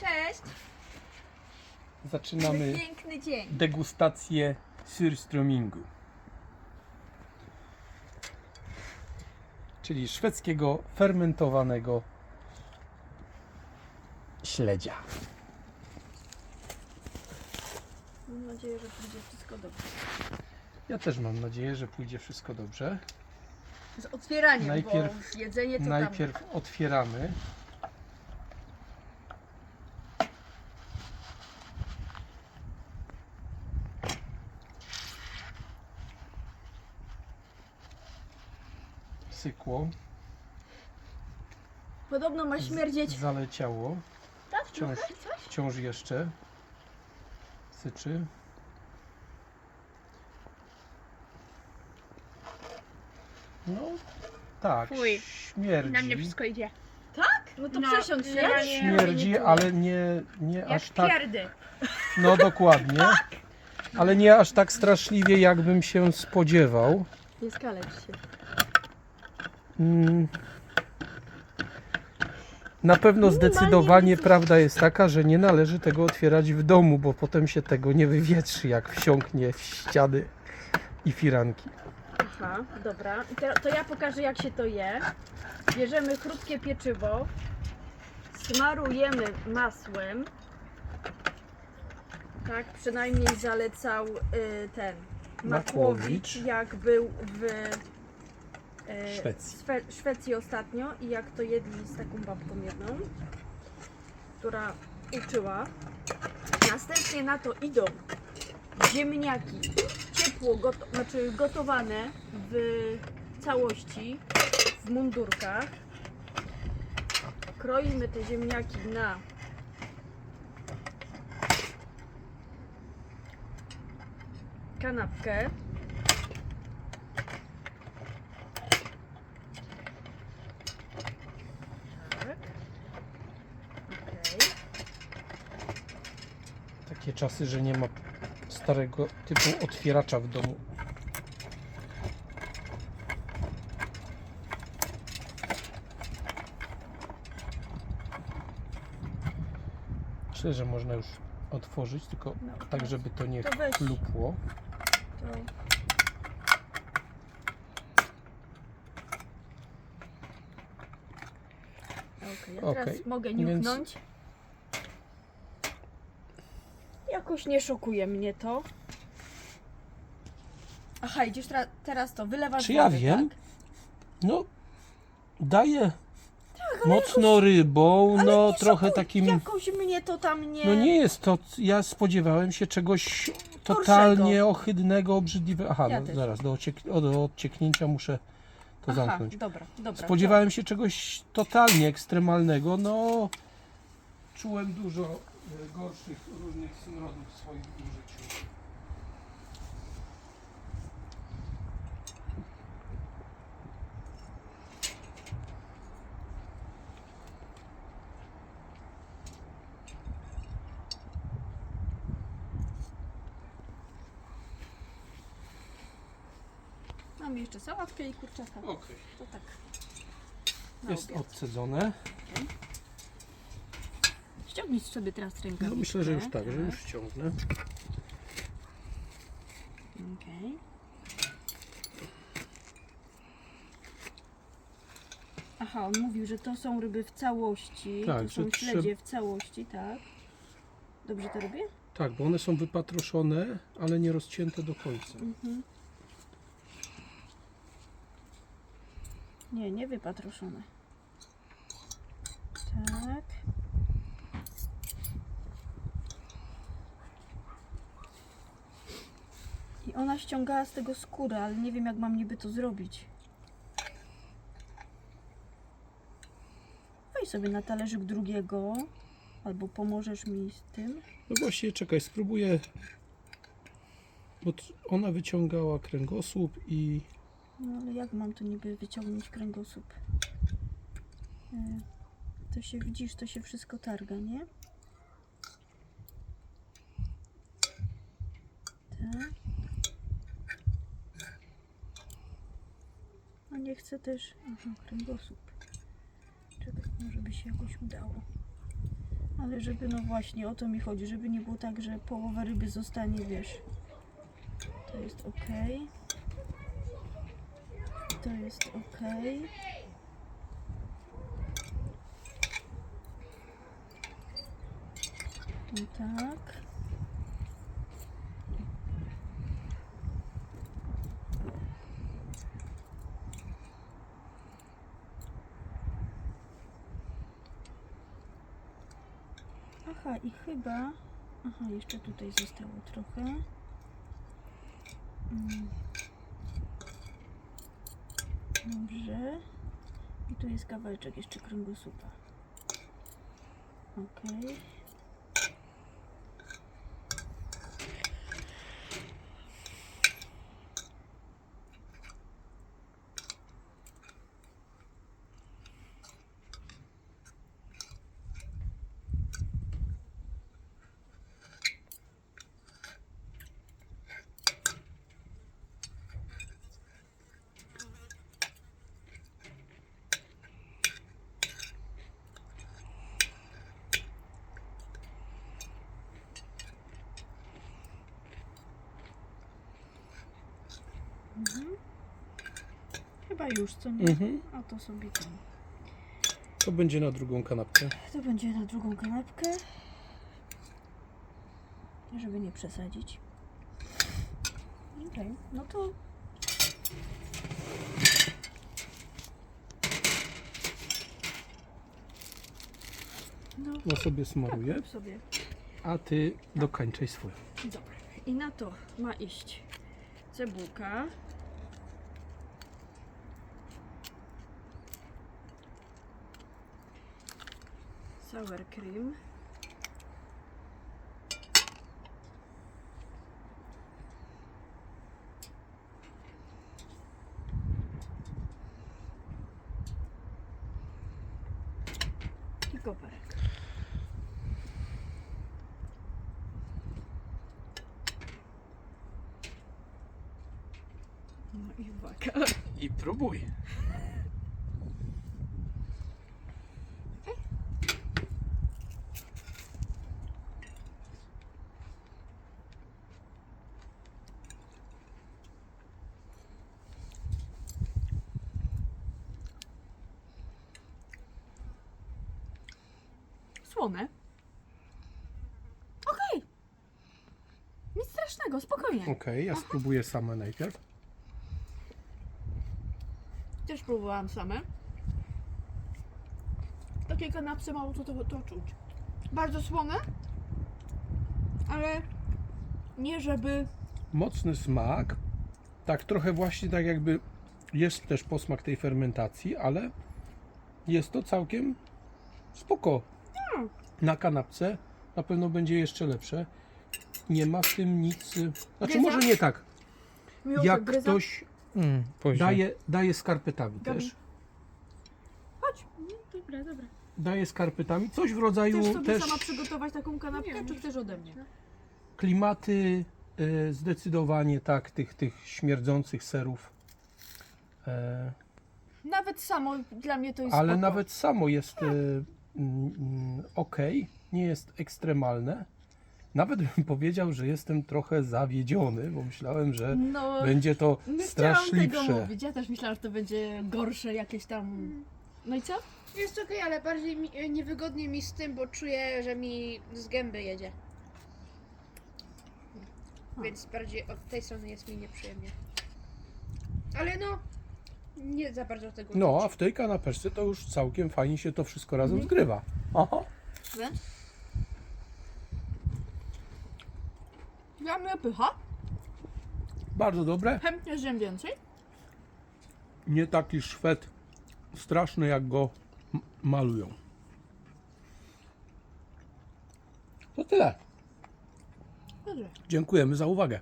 Cześć! Zaczynamy Piękny dzień. degustację surströmmingu. Czyli szwedzkiego fermentowanego śledzia. Mam nadzieję, że będzie wszystko dobrze. Ja też mam nadzieję, że pójdzie wszystko dobrze. Z otwieraniem, Najpierw- bo jedzenie to Najpierw otwieramy. Sykło, tam. Podobno ma śmierdzieć. zaleciało. Tak, Wciąż, trochę coś? wciąż jeszcze syczy. No tak, Fuj. śmierdzi. Na mnie wszystko idzie. Tak? No to No, przesiądź się. ja nie- Śmierdzi, ale nie, nie Jak aż tak. pierdy. No dokładnie. Ale nie aż tak straszliwie, jakbym się spodziewał. Nie skalecz się. Mm. Na pewno zdecydowanie prawda jest taka, że nie należy tego otwierać w domu, bo potem się tego nie wywietrzy, jak wsiąknie w ściany i firanki. Aha, dobra. I to ja pokażę jak się to je. Bierzemy chrupkie pieczywo. Smarujemy masłem. Tak, przynajmniej zalecał y, ten Makłowicz. Makłowicz, jak był w Szwecji. Szwe- Szwecji ostatnio i jak to jedli z taką babką jedną, która uczyła. Następnie na to idą ziemniaki ciepło, goto- znaczy gotowane w całości w mundurkach. Kroimy te ziemniaki na kanapkę. Tak. Okej. Takie czasy, że nie ma starego typu otwieracza w domu. Myślę, że można już otworzyć, tylko No, tak, żeby to nie To chlupło. To... Ja teraz Okej, mogę więc- niuknąć. Jakoś nie szokuje mnie to. Aha, idziesz tra- teraz to, wylewasz Czy ja wodę, wiem? Tak? No, daje mocno rybą, Ale no nie trochę takim. Jakoś mnie to tam nie... No nie jest to, ja spodziewałem się czegoś totalnie ohydnego, obrzydliwego. Aha, Ja no, też. zaraz, do, ociek, o, do odcieknięcia muszę to Aha, zamknąć. dobra, dobra. Spodziewałem się czegoś totalnie ekstremalnego, no czułem dużo gorszych różnych smrodów w swoim życiu. Mam jeszcze sałatkę i kurczaka. Okej, To tak. na jest obiad. odcedzone. Ściągnij sobie teraz rękawiczkę. No myślę, że już tak, że już ściągnę. Okej. Aha, on mówił, że to są ryby w całości. Tak, to są że śledzie w całości, tak. Dobrze to robię? Tak, bo one są wypatroszone, ale nie rozcięte do końca. Mhm. Nie, nie wypatroszone. Tak. I ona ściągała z tego skórę, ale nie wiem jak mam niby to zrobić. Weź sobie na talerzyk drugiego, albo pomożesz mi z tym. No właśnie, czekaj, spróbuję. Bo ona wyciągała kręgosłup i No ale jak mam tu niby wyciągnąć kręgosłup? E, To się widzisz, to się wszystko targa, nie? Tak. Nie chcę też. Aha, kręgosłup. Czekaj, może by się jakoś udało. Ale żeby, no właśnie, o to mi chodzi, żeby nie było tak, że połowa ryby zostanie, wiesz. To jest ok. To jest ok. I tak. Aha, i chyba. Aha, jeszcze tutaj zostało trochę. Mm. Dobrze. I tu jest kawałeczek jeszcze kręgosłupa. Okej. Mhm. Chyba już, co nie? Mhm. A to sobie tam. To będzie na drugą kanapkę. To będzie na drugą kanapkę. Żeby nie przesadzić. Okej, no to. No, Ja sobie tak, smaruję, rób sobie. a ty dokańczaj swój. Dobra. I na to ma iść cebulka. Sour cream. I koperek. No i uwaga. I próbuj. Słone. Okej. Nic strasznego, spokojnie. Okej, ja spróbuję sama najpierw. Też próbowałam same. W takiej kanapce mało co to, to czuć. Bardzo słone, ale nie żeby... Mocny smak. Tak trochę właśnie tak jakby jest też posmak tej fermentacji, ale jest to całkiem spoko. Na kanapce na pewno będzie jeszcze lepsze. Nie ma w tym nic. y, Znaczy Gryza? może nie tak. Jak gryza. ktoś Mm, później. daje, daje skarpetami Gabi. też. Chodź. No, dobra, dobra. Daje skarpetami. Coś w rodzaju Chcesz sobie też sama przygotować taką kanapkę, Nie, czy nie. chcesz ode mnie? klimaty y, zdecydowanie tak, tych, tych śmierdzących serów. E, Nawet samo dla mnie to jest ale spoko. nawet samo jest ok, nie jest ekstremalne. Nawet bym powiedział, że jestem trochę zawiedziony, bo myślałem, że No, będzie to nie chciałam tego straszliwsze. mówić. Ja też myślałam, że to będzie gorsze jakieś tam... No i co? Jest okej, ale bardziej mi, e, niewygodnie mi z tym, bo czuję, że mi z gęby jedzie. Więc bardziej od tej strony jest mi nieprzyjemnie. Ale no, nie za bardzo tego No, a czuć. w tej kanapeczce to już całkiem fajnie się to wszystko razem Mhm. zgrywa. Aha. Więc? Dla mnie pycha. Bardzo dobre. Chętnie zjem więcej. Nie taki szwed straszny, jak go m- malują. To tyle. Dobrze. Dziękujemy za uwagę.